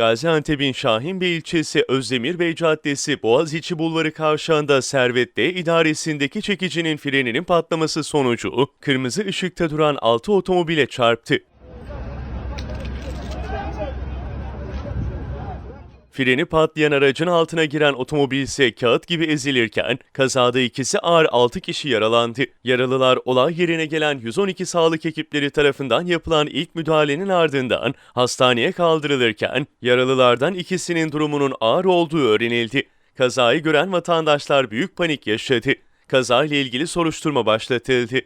Gaziantep'in Şahinbey ilçesi Özdemir Bey Caddesi Boğaziçi Bulvarı kavşağında Servet Bey idaresindeki çekicinin freninin patlaması sonucu kırmızı ışıkta duran 6 otomobile çarptı. Freni patlayan aracın altına giren otomobil ise kağıt gibi ezilirken kazada ikisi ağır 6 kişi yaralandı. Yaralılar olay yerine gelen 112 sağlık ekipleri tarafından yapılan ilk müdahalenin ardından hastaneye kaldırılırken yaralılardan ikisinin durumunun ağır olduğu öğrenildi. Kazayı gören vatandaşlar büyük panik yaşadı. Kazayla ilgili soruşturma başlatıldı.